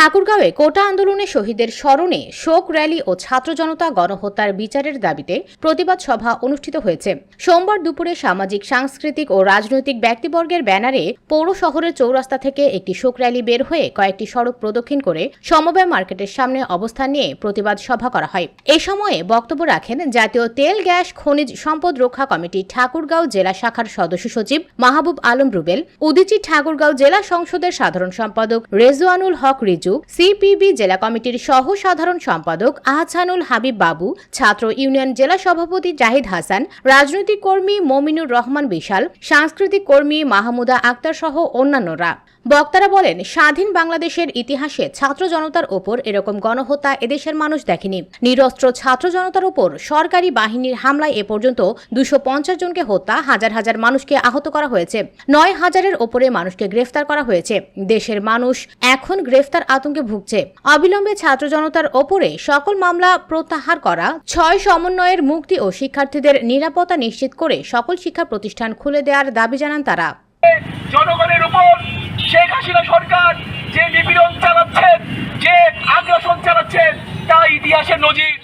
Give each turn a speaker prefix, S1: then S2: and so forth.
S1: ঠাকুরগাঁওয়ে কোটা আন্দোলনে শহীদের স্মরণে শোক র্যালি ও ছাত্র জনতা গণহত্যার বিচারের দাবিতে প্রতিবাদ সভা অনুষ্ঠিত হয়েছে। সোমবার দুপুরে সামাজিক, সাংস্কৃতিক ও রাজনৈতিক ব্যক্তিবর্গের ব্যানারে পৌর শহরের চৌরাস্তা থেকে একটি শোক র্যালি বের হয়ে কয়েকটি সড়ক প্রদক্ষিণ করে সমবায় মার্কেটের সামনে অবস্থান নিয়ে প্রতিবাদ সভা করা হয়। এ সময়ে বক্তব্য রাখেন জাতীয় তেল, গ্যাস, খনিজ সম্পদ রক্ষা কমিটি ঠাকুরগাঁও জেলা শাখার সদস্য সচিব মাহবুব আলম রুবেল, উদিচি ঠাকুরগাঁও জেলা সংসদের সাধারণ সম্পাদক রেজওয়ানুল হক রিজু সিপিবি জেলা কমিটির সহ সাধারণ সম্পাদক আহসানুল হাবিব বাবু, ছাত্র ইউনিয়ন জেলা সভাপতি জাহিদ হাসান, রাজনৈতিক কর্মী মমিনুর রহমান বিশাল, সাংস্কৃতিক কর্মী মাহমুদা আক্তার সহ অন্যান্যরা। বক্তারা বলেন, স্বাধীন বাংলাদেশের ইতিহাসে ছাত্র জনতার ওপর এরকম গণহত্যা এদেশের মানুষ দেখেনি। নিরস্ত্র ছাত্র জনতার ওপর সরকারি বাহিনীর হামলায় এ পর্যন্ত দুশো জনকে হত্যা, হাজার হাজার মানুষকে আহত করা হয়েছে, নয় হাজারের ওপরে মানুষকে গ্রেফতার করা হয়েছে। দেশের মানুষ এখন গ্রেফতার আতঙ্কে ভুগছে। অবিলম্বে ছাত্র জনতার ওপরে সকল মামলা প্রত্যাহার করা, ছয় সমন্বয়ের মুক্তি ও শিক্ষার্থীদের নিরাপত্তা নিশ্চিত করে সকল শিক্ষা প্রতিষ্ঠান খুলে দেওয়ার দাবি জানান তারা।
S2: জনগণের উপর শেখ হাসিনা সরকার যে নিপীড়ন চালাচ্ছেন, যে আগ্রাসন চালাচ্ছেন, তা ইতিহাসের নজির।